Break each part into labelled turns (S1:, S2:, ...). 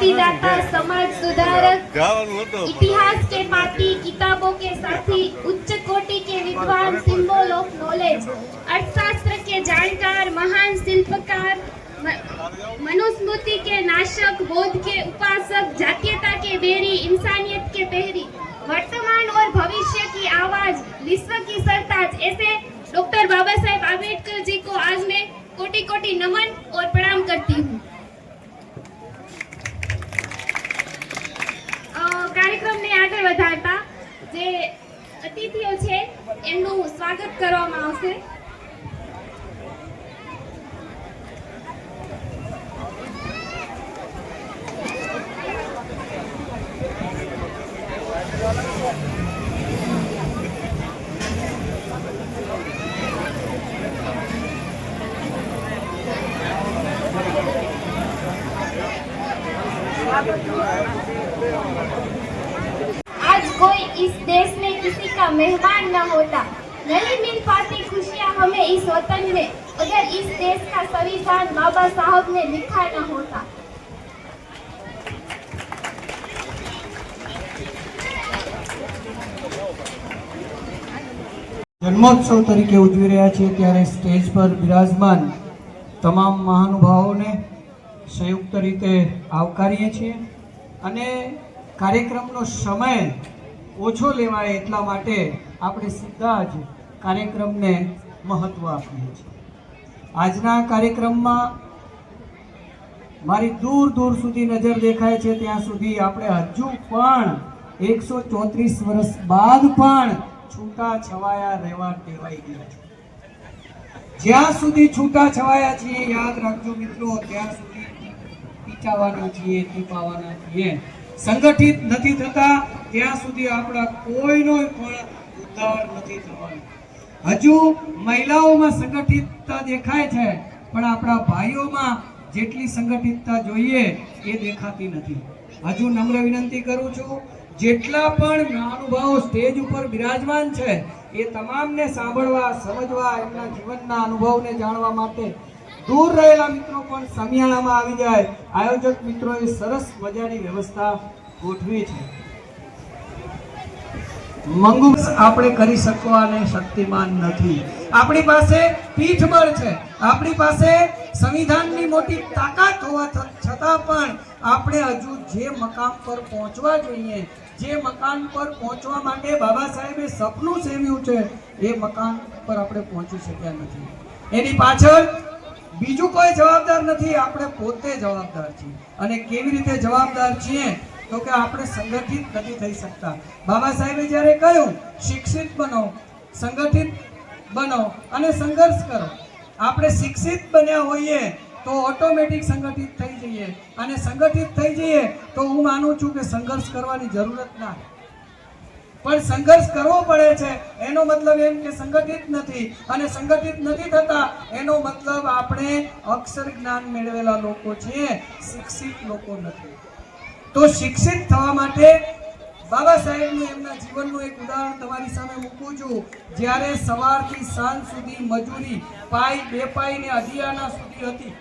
S1: दाता समाज सुधारक, इतिहास के पाठी किताबों के साथी, उच्च कोटि के विद्वान सिंबल ऑफ़ नॉलेज अर्थशास्त्र के जानकार, महान शिल्पकार मनुस्मृति के नाशक, बोध के उपासक, जातीयता के बेरी, इंसानियत के बेरी वर्तमान और भविष्य की आवाज़, विश्व की सरताज, ऐसे डॉक्टर बाबा साहेब आम्बेडकर जी को आज मैं कोटि कोटि नमन और प्रणाम करती हूँ। કાર્યક્રમને આગળ વધારતા જે અતિથિઓ છે એમનું સ્વાગત કરવામાં આવશે.
S2: જન્મોત્સવ તરીકે ઉજવી રહ્યા છીએ ત્યારે સ્ટેજ પર બિરાજમાન તમામ મહાનુભાવોને સંયુક્ત રીતે આવકારીએ છીએ અને કાર્યક્રમનો સમય ઓછો લેવાય એટલા માટે આપણે સીધા જ કાર્યક્રમને મહત્ત્વ આપીએ છીએ. આજના કાર્યક્રમમાં મારી દૂર દૂર સુધી નજર દેખાય છે, ત્યાં સુધી આપણે હજુ પણ એકસો ચોત્રીસ વર્ષ બાદ પણ છૂટા છવાયા રહેવા ટેવાઈ ગયા છો. જ્યાં સુધી છૂટા છવાયા છીએ, યાદ રાખજો મિત્રો, ત્યાં સુધી પીચાવાના છીએ ટીપાવાના છીએ. સંગઠિત નથી થતા, ત્યાં સુધી આપણા કોઈનો પણ ઉદ્ધાર નથી થવાનો. હજુ મહિલાઓમાં સંગઠિતતા દેખાય છે, પણ આપણા ભાઈઓમાં જેટલી સંગઠિતતા જોઈએ એ દેખાતી નથી. હજુ નમ્ર વિનંતી કરું છું જેટલા પણ મહાનુભાવો સ્ટેજ ઉપર બિરાજમાન છે, એ તમામને સાંભળવા, સમજવા, એમના જીવનના અનુભવને જાણવા માટે દૂર રહેલા મિત્રો પણ સમિયાણામાં આવી જાય. આયોજક મિત્રોએ સરસ મજાની વ્યવસ્થા ગોઠવી છે. મંગુ આપણે કરી શકવાને શક્તિમાન નથી. આપણી પાસે પીઠબળ છે. આપણી પાસે સંવિધાનની મોટી તાકાત હોવા છતાં પણ આપણે હજુ જે મકામ પર પહોંચવા જોઈએ જે મકાન પર પહોંચવા માટે બાબા સાહેબે સપનું સેવ્યું છે, એ મકાન પર આપણે પહોંચી શક્યા નથી. એની પાછળ બીજું કોઈ જવાબદાર નથી, આપણે પોતે જવાબદાર છીએ. અને કેવી રીતે જવાબદાર છીએ? તો કે આપણે સંગઠિત નથી થઈ શકતા. બાબા સાહેબે જ્યારે કહ્યું, શિક્ષિત બનો, સંગઠિત બનો અને સંઘર્ષ કરો. આપણે શિક્ષિત બન્યા હોઈએ તો ઓટોમેટિક સંગઠિત થઈ જઈએ. અને સંગઠિત થઈ જઈએ તો હું માનું છું કે સંઘર્ષ કરવાની જરૂરત ના પણ સંઘર્ષ કરવો પડે છે, એનો મતલબ એમ કે સંગઠિત નથી. અને સંગઠિત નથી થતા, એનો મતલબ આપણે અક્ષર જ્ઞાન મેળવેલા લોકો છીએ શિક્ષિત લોકો નથી. તો શિક્ષિત થવા માટે બાબા સાહેબનું એમના જીવનનું એક ઉદાહરણ તમારી સામે મૂકું છું. જ્યારે સવારથી સાંજ સુધી મજૂરી, પાઈ બે પાઈ ને અધિયાના સુધી હતી.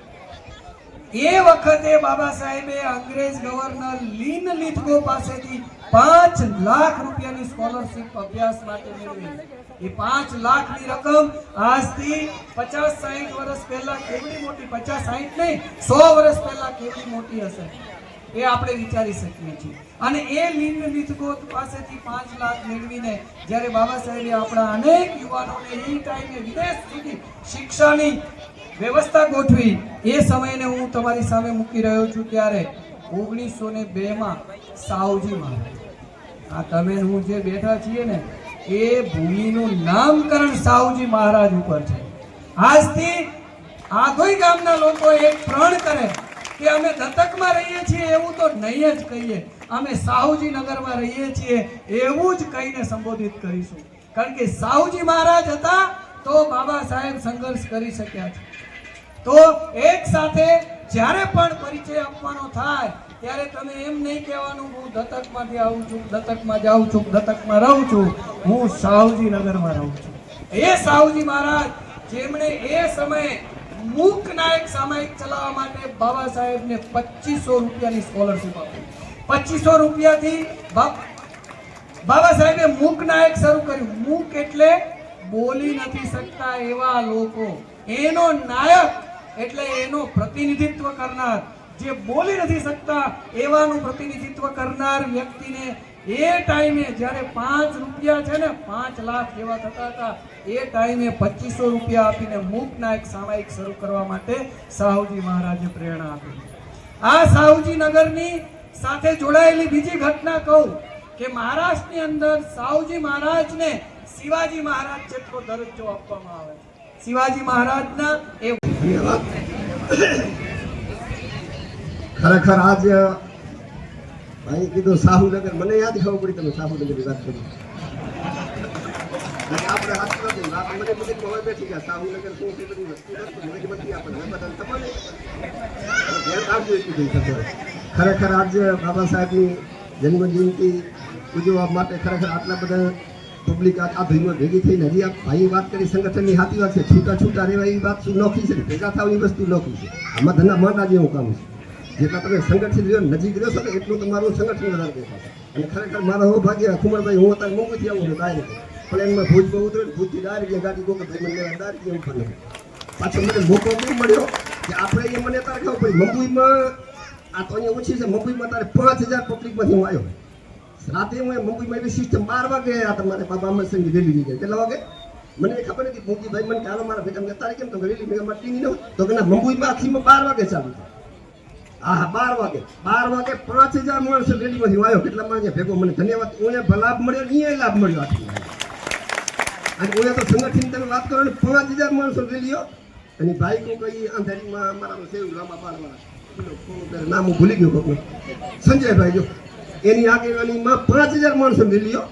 S2: એ વખતે બાબા સાહેબે અંગ્રેજ ગવર્નર લીન લીથગો પાસેથી પાંચ લાખ રૂપિયાની સ્કોલરશીપ અભ્યાસ માટે મેળવી. એ પાંચ લાખની રકમ આજથી પચાસ સાહીઠ વર્ષ પહેલા કેવડી મોટી, પચાસ સાહીઠ નહીં, સો વર્ષ પહેલા કેવડી મોટી હશે? એ આપણે વિચારી શકીએ છીએ. અને એ લીન લીથગોત પાસેથી પાંચ લાખ મેળવીને જ્યારે બાબા સાહેબે આપણા અનેક યુવાનોને એ ટાઈમે વિદેશ સુધી શિક્ષાની વ્યવસ્થા ગોઠવી. એ સમયને હું તમારી સામે મૂકી રહ્યો છું ત્યારે ઓગણીસો ને બેમાં સાવજી મહારાજ. આ તમે હું જે બેઠા છીએ ને, એ ભૂમિનું નામકરણ સાવજી મહારાજ ઉપર છે. આજથી આધોઈ ગામના લોકો એક પ્રણ કરે કે અમે દત્તકમાં રહીએ છીએ, એવું તો નહીં જ કહીએ. અમે સાહુજી નગરમાં રહીએ છીએ, એવું જ કહીને સંબોધિત કરીશું. કારણ કે સાહુજી મહારાજ હતા તો બાબા સાહેબ સંઘર્ષ કરી શક્યા છે. તો એક સાથે જ્યારે પણ પરિચય આપવાનો થાય, ત્યારે તમે એમ નહીં કહેવાનું, હું દત્તકમાંથી આવું છું, દત્તકમાં જાઉં છું, દત્તકમાં રહું છું. હું સાવજી નગરમાં રહું છું. એ સાવજી મહારાજ, જેમણે એ સમયે મૂક નાયક સામાયિક ચલાવવા માટે બાબા સાહેબને પચીસો રૂપિયાની સ્કોલરશિપ આપી. પચીસો રૂપિયાથી બાબા સાહેબે મૂક નાયક શરૂ કર્યું. મૂક એટલે બોલી નથી શકતા એવા લોકો. એનો નાયક એટલે એનું પ્રતિનિધિત્વ કરનાર. જે બોલી નથી શકતા, એવાનું પ્રતિનિધિત્વ કરનાર વ્યક્તિને એ ટાઈમે જ્યારે પાંચ રૂપિયા છે ને, પાંચ લાખ જેવા થતા હતા, એ ટાઈમે પચીસો રૂપિયા આપીને મૂકના એક સામાયિક શરૂ કરવા માટે સાહુજી મહારાજે પ્રેરણા આપી. આ સાહુજી નગરની સાથે જોડાયેલી બીજી ઘટના કહું કે મહારાષ્ટ્રની અંદર સાહુજી મહારાજને શિવાજી મહારાજ જેટલો દરજ્જો આપવામાં આવે છે. શિવાજી મહારાજના એ
S3: ખરેખર આજ ભાઈ કીધું સાહુનગર. મને યાદ ખબર પડી તમે સાહુનગરની વાત કરી. ખરેખર આજે બાબા સાહેબની જન્મ જયંતિ ઉજવવા માટે ખરેખર આટલા બધા પબ્લિક આ ભાઈમાં ભેગી થઈને હજી આ ભાઈ વાત કરી, સંગઠનની સાચી વાત છે. છૂટા છૂટા રહેવા એ વાત શું નોખી છે? ભેગા થવાની વસ્તુ નોખી છે. આમાં ધંધા મોટા જેવું કામ છે. જેટલા તમે સંગઠિત રહ્યો, નજીક રહ્યો છો ને, એટલું તમારું સંગઠન વધારે દેખાશે અને ખરેખર મારો હો ભાગ્ય ખુમરભાઈ, હું અત્યારે મુંબઈથી આવું છું ડાયરેક્ટ પ્લેનમાં ભુજમાં ઉતરે ને, ભુજથી ડાયરેક્ટ ગાડી ગોકર ભાઈ મને ડાયરેક્ટ ઉપર નથી પાછો મને મોકો કેમ મળ્યો? કે આપણે એ મને તારે ખબર પડી મુંબઈમાં આ તો અહીંયા ઓછી છે મુંબઈમાં તારે પાંચ હજાર પબ્લિકમાંથી હું આવ્યો. રાતે હું એ મુંબઈમાં એવી સિસ્ટમ બાર વાગે આ તમારે બાબા અમરસિંહની રેલી નીકળે. કેટલા વાગે? મને ખબર નથી મોગીભાઈ મને ચાલો મારા ભેગા મેં તારે કેમ તો રેલી મેં અમારે ટીવી ન તો કે ના મુંબઈમાં આખીમાં બાર વાગે ચાલુ હા હા બાર વાગે. બાર વાગે પાંચ હજાર માણસો રેલીમાંથી આવ્યો કેટલા માણસ ભેગો? મને ધન્યવાદ. હું લાભ મળ્યો અહીંયા લાભ મળ્યો અને હું તો સંગઠન તમે વાત કરો ને, પાંચ હજાર માણસો રેલીઓ. અને ભાઈ કો કઈ અંધારીમાં અમારા સેવ લાંબા બારવાળા નામ હું ભૂલી ગયો સંજયભાઈ, જો. એની આગેવાનીમાં પાંચ હજાર માણસો મેળ્યો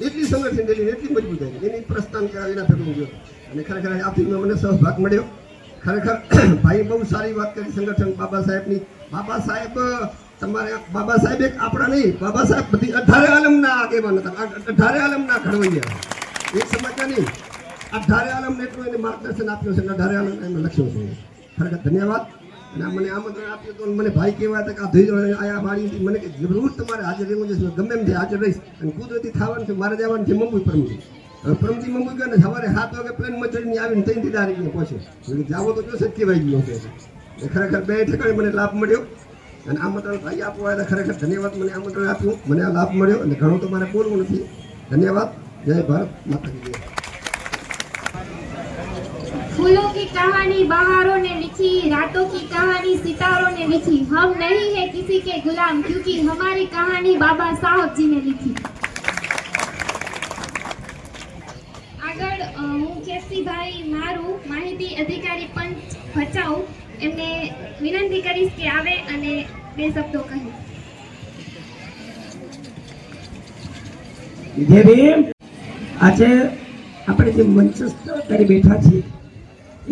S3: એટલી સંગઠન મેળવી એટલી મજબૂત આવી એની પ્રસ્થાન કરાવી એના ભેગું ગયો અને ખરેખર આ ફિલ્મમાં મને સહભાગ મળ્યો. ખરેખર ભાઈ બહુ સારી વાત કરી સંગઠન બાબા સાહેબની. બાબા સાહેબ તમારે બાબા સાહેબ એક આપણા નહીં, બાબા સાહેબ બધી અઢારે આલમના આગેવાન હતા. અઢારે આલમના ઘડવૈયા એક સમાચાર નહીં. અઢારે આલમને એટલું એને માર્ગદર્શન આપ્યું છે અઢારે આલમ એમને લખ્યું છે. ખરેખર ધન્યવાદ. અને મને આમંત્રણ આપ્યું હતું મને ભાઈ કહેવા હતા કે આ ધોઈ આયા વાળી મને કે જરૂર તમારે હાજર રહેવું છે ગમે એમ છે હાજર રહીશ. અને કુદરતી થવાનું છે, મારે જવાનું છે મુંબઈ પરમજી. હવે પરમજી મુંબઈ ગયો ને સવારે સાત વાગે પ્લેનમાં ચડીને આવીને ત્યાંથી તારીખે પહોંચ્યો. જાવો તો જોશે કહેવાય ગયો કે ખરેખર બે ઠેકાણે મને લાભ મળ્યો. અને આમંત્રણ ભાઈ આપવા આવ્યા ખરેખર ધન્યવાદ મને આમંત્રણ આપ્યું. મને આ લાભ મળ્યો અને ઘણું તો મારે બોલવું નથી. ધન્યવાદ. જય ભારત માતાજી જય.
S1: फूलों की कहानी बहारों ने लिखी रातों की कहानी सितारों ने लिखी हम नहीं है किसी के गुलाम क्योंकि हमारी कहानी बाबा साहब जी ने लिखी આગળ અ, હું કેસરીભાઈ મારું માહિતી અધિકારી પંચ ભચાઉ એમને વિનંતી કરીશ કે આવે અને બે શબ્દો કહે
S4: જય ભીમ આજે આપણે જે મંચસ્થ કરી બેઠા છીએ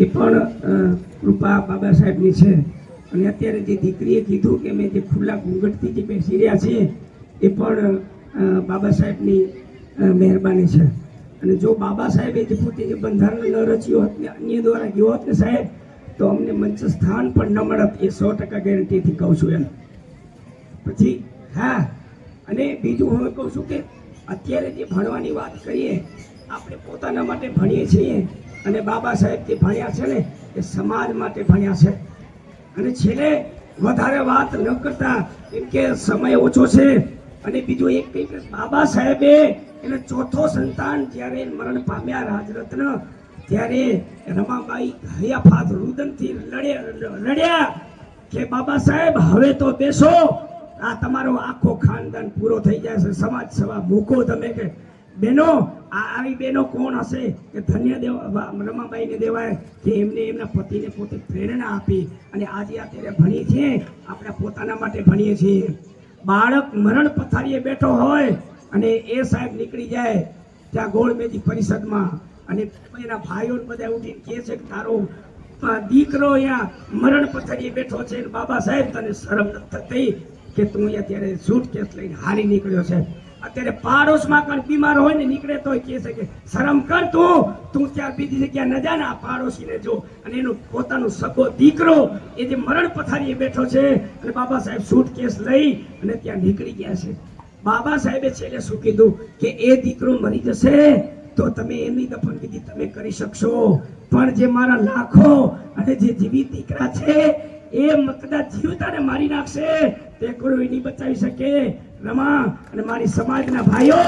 S4: એ પણ કૃપા બાબા સાહેબની છે. અને અત્યારે જે દીકરીએ કીધું કે મેં જે ખુલ્લા ઘૂંઘટથી જે બેસી રહ્યા છીએ, એ પણ બાબા સાહેબની મહેરબાની છે. અને જો બાબા સાહેબે જે પોતે જે બંધારણ ન રચ્યું હોત ને અન્ય દ્વારા ગયો હોત ને સાહેબ, તો અમને મંચ સ્થાન પણ ન મળત, એ સો ટકા ગેરંટીથી કહું છું એમ. પછી, હા, અને બીજું હું કહું છું કે અત્યારે જે ભણવાની વાત કરીએ, આપણે પોતાના માટે ભણીએ છીએ અને બાબા સાહેબ જે ભણ્યા છે ને, એ સમાજ માટે ભણ્યા છે. અને છેલ્લે વધારે વાત ન કરતા, કેમ કે સમય ઓછો છે. અને બીજું એક કંઈક, બાબા સાહેબે એને ચોથો સંતાન જ્યારે મરણ પામ્યા રાજરત્ન, ત્યારે રમાબાઈ હયાફાત રુદનથી લડ્યા લડ્યા કે બાબા સાહેબ, હવે તો બેસો. આ તમારો આખો ખાનદાન પૂરો થઈ જાય છે. સમાજ સેવા મૂકો તમે કે બેનો, આ આવી બેનો કોણ હશે કે ધન્ય દેવા રમાબાઈને દેવાય? કે એમને એમના પતિને પોતે પ્રેરણા આપી અને આજે અત્યારે ભણીએ છીએ, આપણે પોતાના માટે ભણીએ છીએ. બાળક મરણ પથારીએ બેઠો હોય અને એ સાહેબ નીકળી જાય ત્યાં ગોળમેજી પરિષદમાં. અને એના ભાઈઓ બધા ઉઠીને કહે છે કે તારો દીકરો અહીંયા મરણ પથારીએ બેઠો છે બાબા સાહેબ, તને શરમ નથી થતી કે તું અહીંયા ત્યારે સૂટ કેસ લઈને હારી નીકળ્યો છે? અત્યારે પાડોશમાં પણ બીમાર હોય ને નીકળે તો કહે છે કે, શરમ કર તું તું ત્યાં બીજી જગ્યા ન જા ને આ પાડોશીને જો. અને એનું પોતાનું સગો દીકરો, એ જે મરણ પથારીએ બેઠો છે, અને બાબા સાહેબ સૂટ કેસ લઈ અને ત્યાં નીકળી ગયા છે. બાબા સાહેબે છેલ્લે શું કીધું? કે એ દીકરો મરી જશે તો તમે એમની દફનવિધિ તમે કરી શકશો. પણ જે મારા લાખો અને જે જીવિત દીકરા છે, એ કદાચ જીવતાને મારી નાખશે. તે કોઈ નહીં બચાવી શકે. રમા અને મારી સમાજના ભાઈઓ,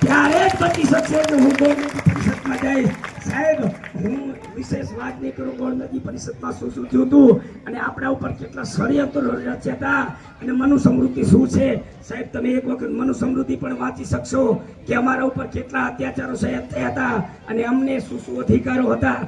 S4: ત્યારે જ બચી શકશે કે હું ગોળ પરિષદમાં જઈશ. સાહેબ, હું વિશેષ વાત નહીં કરું, ગોળ નદી પરિષદમાં શું શું થયું હતું અને આપણા ઉપર કેટલા ષડયંત્રો રચ્યા હતા અને મનુ સમૃદ્ધિ શું છે? સાહેબ, તમે એક વખત મનુ સમૃદ્ધિ પણ વાંચી શકશો કે અમારા ઉપર કેટલા અત્યાચારો સાહેબ થયા હતા અને અમને શું શું અધિકારો હતા.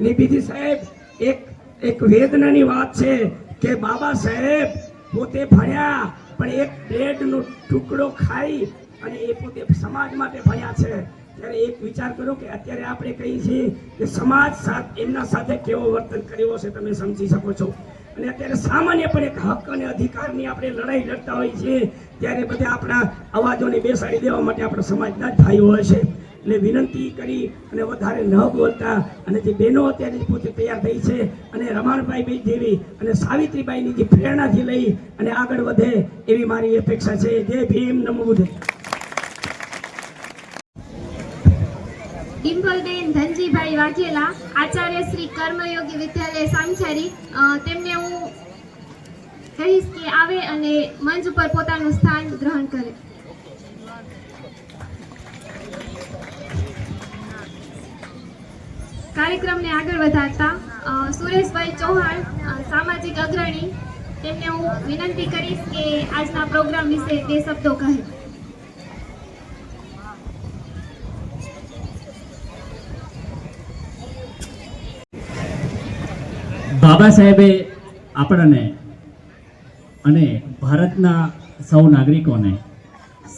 S4: અને બીજી સાહેબ, એક એક વેદનાની વાત છે કે બાબા સાહેબ પોતે ભણ્યા પણ એક બ્રેડનો ટુકડો ખાઈ અને એ પોતે સમાજ માટે ભણ્યા છે. ત્યારે એક વિચાર કરો કે અત્યારે આપણે કહીએ છીએ કે સમાજ સાથ એમના સાથે કેવો વર્તન કર્યો છે તમે સમજી શકો છો. અને અત્યારે સામાન્ય પણ એક હક અને અધિકારની આપણે લડાઈ લડતા હોઈએ છીએ. ત્યારે બધા આપણા અવાજોને બેસાડી દેવા માટે આપણા સમાજના જ ભાઈઓ હોય છે. એટલે વિનંતી કરી અને વધારે ન બોલતા અને જે બહેનો અત્યારે પોતે તૈયાર થઈ છે અને રમાણભાઈ જેવી અને સાવિત્રીબાઈની જે પ્રેરણાથી લઈ અને આગળ વધે એવી મારી અપેક્ષા છે. જય ભીમ, નમો
S1: ડિમ્પલબેન, ધનજીભાઈ વાઘેલા, આચાર્ય શ્રી કર્મયોગી વિદ્યાલય સામછારી તેમને હું કહીશ કે આવે અને મંચ ઉપર પોતાનું સ્થાન ગ્રહણ કરે. કાર્યક્રમને આગળ વધારતા સુરેશભાઈ ચૌહાણ સામાજિક અગ્રણી. તેમને હું વિનંતી કરીશ કે આજના પ્રોગ્રામ વિશે બે શબ્દો કહે.
S5: બાબા સાહેબે આપણને અને ભારતના સૌ નાગરિકોને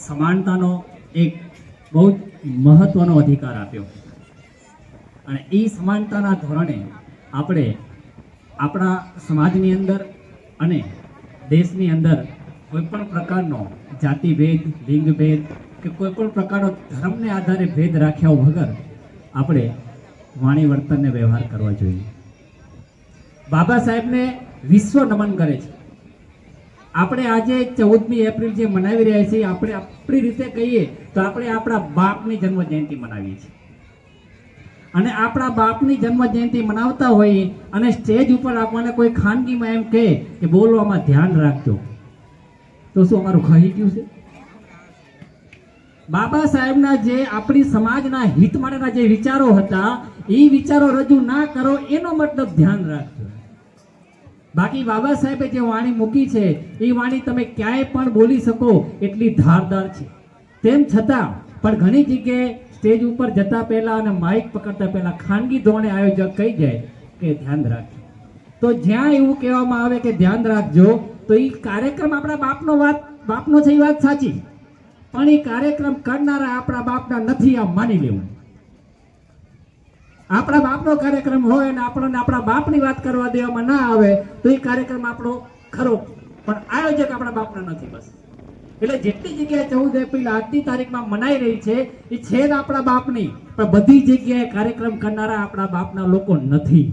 S5: સમાનતાનો એક બહુ જ મહત્વનો અધિકાર આપ્યો. અને એ સમાનતાના ધોરણે આપણે આપણા સમાજની અંદર અને દેશની અંદર કોઈ પણ પ્રકારનો જાતિભેદ, લિંગભેદ કે કોઈપણ પ્રકારનો ધર્મને આધારે ભેદ રાખ્યા વગર આપણે વાણી વર્તનને વ્યવહાર કરવા જોઈએ. બાબા સાહેબને વિશ્વ નમન કરે છે. આપણે આજે ચૌદમી એપ્રિલ જે મનાવી રહ્યા છીએ, આપણે આપણી રીતે કહીએ તો આપણે આપણા બાપની જન્મ જયંતિ મનાવીએ છીએ. અને આપણા બાપની જન્મ જયંતિ મનાવતા હોઈએ અને સ્ટેજ ઉપર આપણને કોઈ ખાનગીમાં એમ કહે કે બોલવામાં ધ્યાન રાખજો. તો શું અમારું ખાઈ ગયું છે? બાબા સાહેબના જે આપણી સમાજના હિત માટેના જે વિચારો હતા, એ વિચારો રજૂ ના કરો, એનો મતલબ ધ્યાન રાખજો. બાકી બાબા સાહેબે જે વાણી મૂકી છે, એ વાણી તમે ક્યાંય પણ બોલી શકો, એટલી ધારદાર છે. તેમ છતાં, પણ ઘણી જગ્યાએ સ્ટેજ ઉપર જતા પહેલા અને માઇક પકડતા પહેલા ખાનગી ધોરણે આયોજક કહી જાય કે ધ્યાન રાખજો. તો જ્યાં એવું કહેવામાં આવે કે ધ્યાન રાખજો, તો એ કાર્યક્રમ આપણા બાપનો વાત, બાપનો છે એ વાત સાચી. પણ એ કાર્યક્રમ કરનારા આપણા બાપના નથી, આમ માની લેવું. આપણા બાપનો કાર્યક્રમ હોય અને આપણને આપણા બાપની વાત કરવા દેવામાં ના આવે, તો એ કાર્યક્રમ આપણો ખરો, પણ આયોજક આપણા બાપના નથી બસ. એટલે જેટલી જગ્યાએ ચૌદ એપ્રિલ આજની તારીખમાં મનાઈ રહી છે, એ છે આપણા બાપની. પણ બધી જગ્યાએ કાર્યક્રમ કરનારા આપણા બાપના લોકો નથી.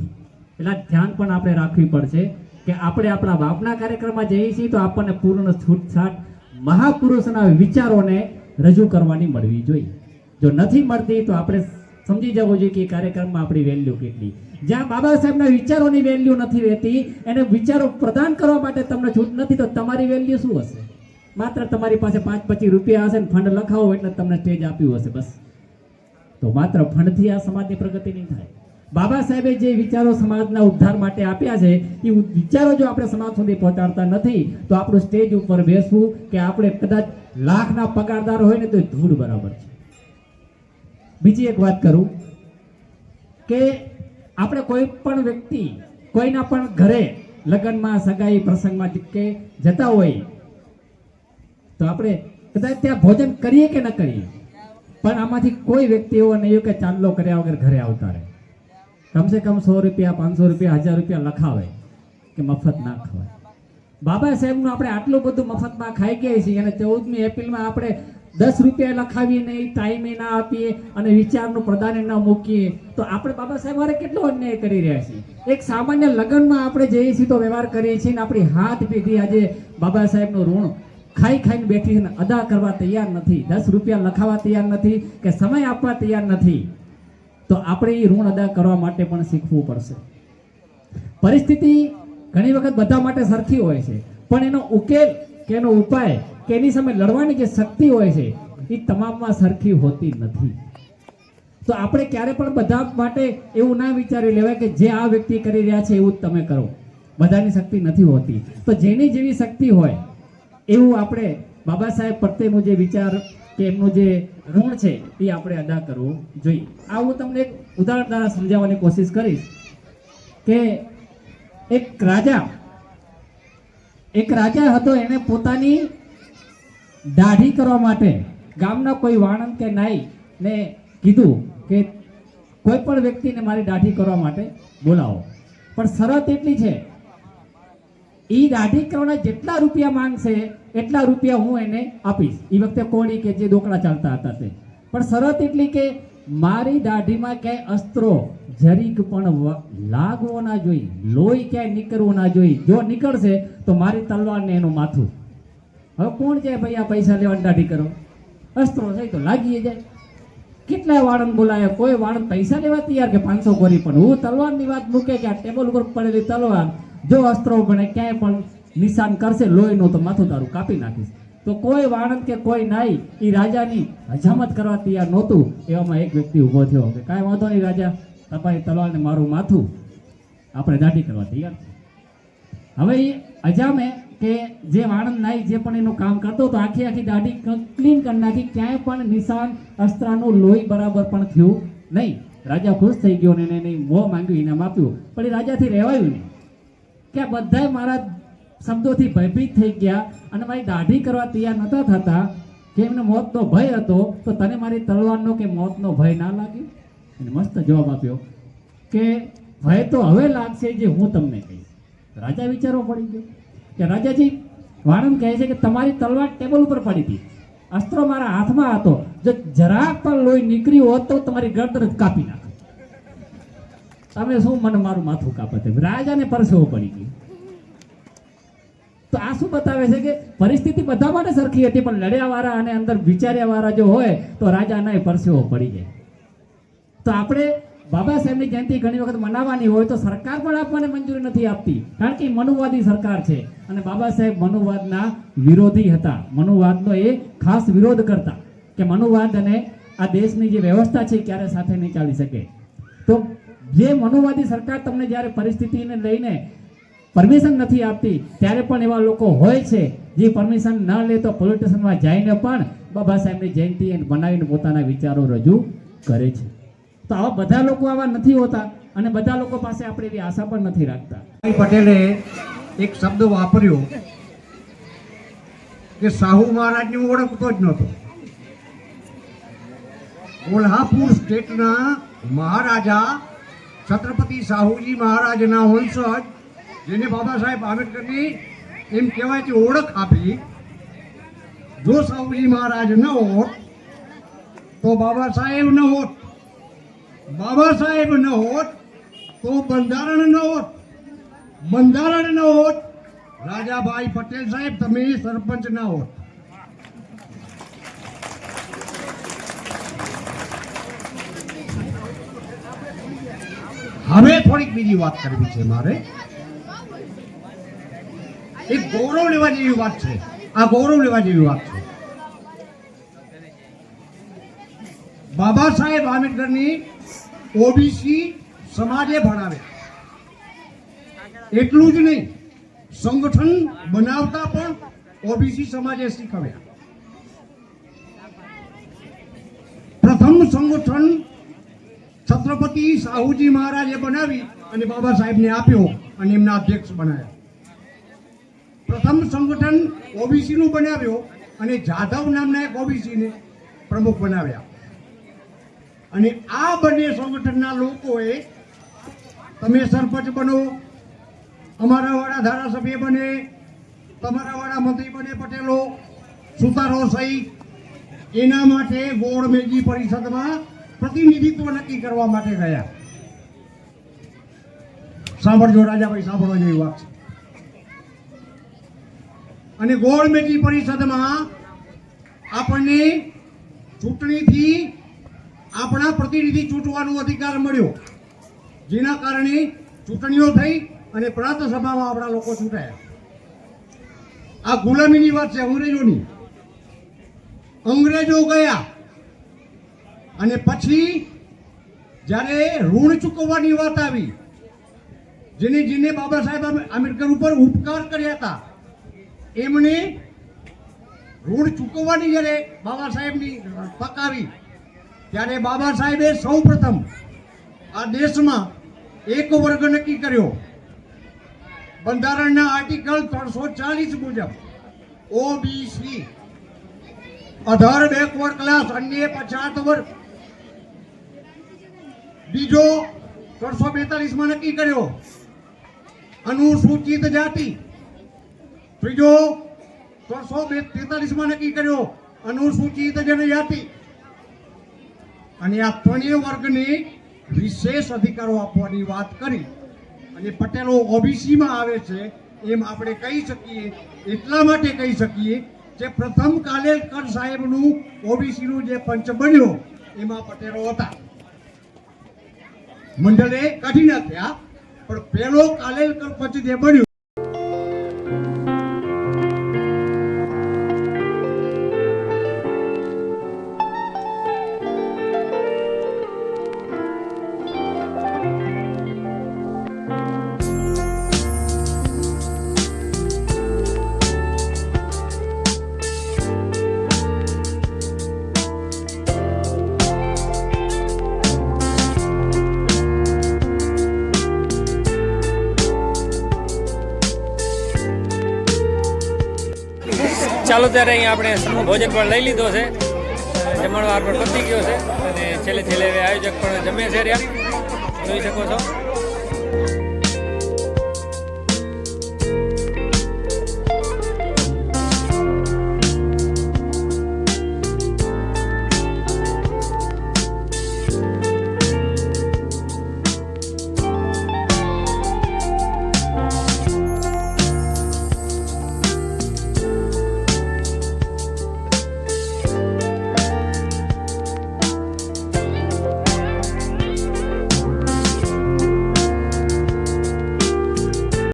S5: એટલે ધ્યાન પણ આપણે રાખવી પડશે કે આપણે આપણા બાપના કાર્યક્રમમાં જઈએ છીએ તો આપણને પૂર્ણ છૂટછાટ મહાપુરુષના વિચારોને રજૂ કરવાની મળવી જોઈએ. જો નથી મળતી તો આપણે સમજી જવું જોઈએ કે એ કાર્યક્રમમાં આપણી વેલ્યુ કેટલી. જ્યાં બાબા સાહેબના વિચારોની વેલ્યુ નથી રહેતી, એને વિચારો પ્રદાન કરવા માટે તમને છૂટ નથી, તો તમારી વેલ્યુ શું હશે? માત્ર તમારી પાસે પાંચ પચીસ રૂપિયા હશે ને ફંડ લખાવો એટલે તમને સ્ટેજ આપ્યું હશે બસ. તો માત્ર ફંડથી આ સમાજની પ્રગતિ નહીં થાય. બાબા સાહેબે જે વિચારો સમાજના ઉદ્ધાર માટે આપ્યા છે, એ વિચારો જો આપણે સમાજ સુધી પહોંચાડતા નથી, તો આપણું સ્ટેજ ઉપર બેસવું કે આપણે કદાચ લાખના પગારદાર હોય ને તો ધૂળ બરાબર છે. બીજી એક વાત કરું કે આપણે કોઈ પણ વ્યક્તિ કોઈના પણ ઘરે લગ્નમાં, સગાઈ, પ્રસંગમાં કે જતા હોય તો આપણે કદાચ ત્યાં ભોજન કરીએ કે ન કરીએ? પણ આમાંથી કોઈ વ્યક્તિ એવો નહીં કે ચાંદલો કર્યા વગર ઘરે આવતા રહે. કમસે કમ સો રૂપિયા, પાંચસો રૂપિયા, હજાર રૂપિયા લખાવે કે મફત ના ખવાય. બાબા સાહેબનું આપણે આટલું બધું મફતમાં ખાઈ ગયા છીએ અને ચૌદમી એપ્રિલમાં આપણે દસ રૂપિયા લખાવીએ નહીં ટાઈમે ના આપીએ અને વિચારનું પ્રદાન ન મૂકીએ. તો આપણે બાબા સાહેબ વારે કેટલો અન્યાય કરી રહ્યા છીએ? એક સામાન્ય લગ્નમાં આપણે જઈએ છીએ તો વ્યવહાર કરીએ છીએ ને આપણી હાથ પેઢી આજે બાબા સાહેબનું ઋણ. ખાઈ ખાઈને બેઠી અદા કરવા તૈયાર નથી. દસ રૂપિયા લખાવા તૈયાર નથી કે સમય આપવા તૈયાર નથી. તો આપણે એ ઋણ અદા કરવા માટે પણ શીખવું પડશે. પરિસ્થિતિ ઘણી વખત બધા માટે સરખી હોય છે. પણ એનો ઉકેલ કે એનો ઉપાય કે એની સામે લડવાની જે શક્તિ હોય છે એ તમામમાં સરખી હોતી નથી. તો આપણે ક્યારે પણ બધા માટે એવું ના વિચારી લેવાય કે જે આ વ્યક્તિ કરી રહ્યા છે એવું જ તમે કરો. બધાની શક્તિ નથી હોતી. તો જેની જેવી શક્તિ હોય એવું આપણે બાબા સાહેબ પ્રત્યેનો જે વિચાર કે એમનું જે ઋણ છે એ આપણે અદા કરવું જોઈએ. આ હું તમને એક ઉદાહરણ દ્વારા સમજાવવાની કોશિશ કરીશ કે એક રાજા એક રાજા હતો, એને પોતાની દાઢી કરવા માટે ગામના કોઈ વાણંદ કે નાઈ ને કીધું કે કોઈ પણ વ્યક્તિને મારી દાઢી કરવા માટે બોલાવો. પણ શરત એટલી છે એ દાઢી કરવાના જેટલા રૂપિયા માંગશે, એટલા રૂપિયા હું એને આપીશ. એ વખતે કોળી કે જે દોકડા ચાલતા હતા તે. પણ શરત એટલી કે મારી દાઢીમાં ક્યાંય અસ્ત્રો જરીક પણ લાગવો ના જોઈ, લોહી ક્યાંય નીકળવું ના જોઈ. જો નીકળશે, તો મારી તલવારને એનું માથું. હવે કોણ છે ભાઈ આ પૈસા લેવાની દાઢી કરો અસ્ત્રો છે તો લાગી જાય. કેટલા વાળન બોલાયા? કોઈ વાળન પૈસા લેવા તૈયાર કે પાંચસો કોરી? પણ હું તલવારની વાત મૂકે કે આ ટેબલ ઉપર પડેલી તલવાર જો અસ્ત્રો બને ક્યાંય પણ નિશાન કરશે, લોહીનું તો માથું તારું કાપી નાખીશ. તો કોઈ વાણંદ કે કોઈ નાઈ એ રાજાની હજામત કરવા તૈયાર નહોતું, એવામાં એક વ્યક્તિ ઊભો થયો. કે કાંઈ વાંધો નહીં રાજા તમારી તલવારને મારું માથું આપણે દાઢી કરવા તૈયાર હવે એ અજામે કે જે વાણંદ નાઈ જે પણ એનું કામ કરતો હતો, આખી આખી દાઢી ક્લીન કરી નાખી, ક્યાંય પણ નિશાન અસ્ત્રાનું લોહી બરાબર પણ થયું નહીં. રાજા ખુશ થઈ ગયો ને એને એની મોં માંગ્યું ઇનામ આપ્યું. પણ એ રાજાથી રહેવાયું નહીં. કે આ બધાય મારા શબ્દોથી ભયભીત થઈ ગયા અને મારી દાઢી કરવા તૈયાર નતા થતા કે એમને મોતનો ભય હતો, તો તને મારી તલવારનો કે મોતનો ભય ના લાગ્યો એને મસ્ત જવાબ આપ્યો કે ભય તો હવે લાગશે જે હું તમને કહીશ. રાજા વિચારો પડી ગયો કે રાજાજી, વાણંદ કહે છે કે તમારી તલવાર ટેબલ ઉપર પડી હતી. અસ્ત્રો મારા હાથમાં હતો. જો જરાક પણ લોહી નીકળ્યું હોત તો તમારી ગરદન જ કાપી નાખે તમે શું મને મારું માથું કાપત રાજાને પરસેવો પડી ગયો. તો આ શું બતાવે છે કે પરિસ્થિતિ બધા માટે સરખી હતી, પણ લડ્યા વાળા અને અંદર વિચાર્યા વાળા જો હોય, તો રાજાને પરસેવો પડી જાય. તો આપણે બાબા સાહેબની જયંતિ ઘણી વખત મનાવવાની હોય, તો સરકાર પણ આપવાને મંજૂરી નથી આપતી. કારણ કે મનુવાદી સરકાર છે. અને બાબા સાહેબ મનુવાદના વિરોધી હતા. મનુવાદનો એ ખાસ વિરોધ કરતા કે મનુવાદ અને આ દેશની જે વ્યવસ્થા છે ક્યારે સાથે નહીં ચાલી શકે. તો જે મનુવાદી સરકાર તમને જ્યારે પરિસ્થિતિને લઈને પરમિશન નથી આપતી, ત્યારે પણ એવા લોકો હોય છે, જે પરમિશન ન લે તો પોલિટિશનમાં જઈને પણ બાબા સાહેબની જયંતિ બનાવીને પોતાના વિચારો રજૂ કરે છે. તો આવા બધા લોકો આવા નથી હોતા અને બધા લોકો પાસે આપણે એવી આશા પણ નથી રાખતા.
S6: પટેલે એક શબ્દ વાપર્યો કે સાહુ મહારાજને હું ઓળખતો જ નહોતો. કોલ્હાપુર સ્ટેટના મહારાજા છત્રપતિ સાહુજી મહારાજના વંશજ જેને બાબા સાહેબ આંબેડકરની એમ કહેવાય કે ઓળખ આપી. જો સાહુજી મહારાજ ન હોત, તો બાબા સાહેબ ન હોત. બાબા સાહેબ ન હોત, તો બંધારણ ન હોત. બંધારણ ન હોત. રાજાભાઈ પટેલ સાહેબ, તમે સરપંચ ના હોત. હવે થોડીક બીજી વાત કરવી છે મારે. એક ગૌરવ લેવા જેવી વાત છે. આ ગૌરવ લેવા જેવી વાત છે. બાબા સાહેબ આંબેડકરની ઓબીસી સમાજે ભણાવ્યા એટલું જ નહીં, સંગઠન બનાવતા પણ ઓબીસી સમાજે શીખવ્યા. પ્રથમ સંગઠન છત્રપતિ સાહુજી મહારાજે બનાવી અને બાબા સાહેબને આપ્યો અને એમના અધ્યક્ષ બનાવ્યા પ્રથમ સંગઠન ઓબીસીનું બનાવ્યો અને જાધવ નામના એક ઓબીસીને પ્રમુખ બનાવ્યા. અને આ બંને સંગઠનના લોકોએ તમે સરપંચ બનો, અમારા વાળા ધારાસભ્ય બને, તમારા વાળા મંત્રી બને પટેલો, સુતારો સહિત એના માટે ગોળ મેજી પરિષદમાં પ્રતિનિધિત્વ નક્કી કરવા માટે ગયા. સાંભળજો રાજાભાઈ સાંભળો જેવી વાત છે. અને ગોળ મેજી પરિષદમાં આપણને ચૂંટણીથી આપણા પ્રતિનિધિ ચૂંટવાનો અધિકાર મળ્યો. જેના કારણે ચૂંટણીઓ થઈ અને પ્રાંત સભામાં આપણા લોકો ચૂંટાયા. આ ગુલામીની વાત છે અંગ્રેજોની. અંગ્રેજો ગયા. અને પછી જ્યારે ઋણ ચૂકવવાની વાત આવી, જેને જેને બાબા સાહેબ આંબેડકર ઉપર ઉપકાર કર્યા હતા, એમણે ઋણ ચૂકવવાની જ્યારે બાબા સાહેબની તક આવી, ત્યારે બાબા સાહેબે સૌ પ્રથમ આ દેશમાં એક વર્ગ નક્કી કર્યો. બંધારણના આર્ટિકલ ત્રણસો ચાલીસ મુજબ ઓબીસી અઢાર બેકવર્ડ ક્લાસ, અન્ય પછાત વર્ગ. બીજો ત્રણસો બેતાલીસમાં નક્કી કર્યો. અનુસૂચિત જાતિ. ત્રીજો ત્રણસો તેતાલીસમાં નક્કી કર્યો. અનુસૂચિત જનજાતિ. અને આ ત્રણેય વર્ગને વિશેષ અધિકારો આપવાની વાત કરી. અને પટેલો ઓબીસીમાં આવે છે એમ આપણે કહી શકીએ, એટલા માટે કહી શકીએ કે પ્રથમ કાલે કર સાહેબનું ઓબીસીનું જે પંચ બન્યો, એમાં પટેલો હતા. મંડળે કાઢી નાખ્યા પણ પેલો કાલેલકર પછી જે બન્યો
S7: ચાલો ત્યારે અહીંયા આપણે ભોજન પણ લઈ લીધો છે. જમણવાર પણ પતી ગયો છે. અને છેલ્લે છેલ્લે આયોજક પણ જમે છે રહ્યા. જોઈ શકો છો.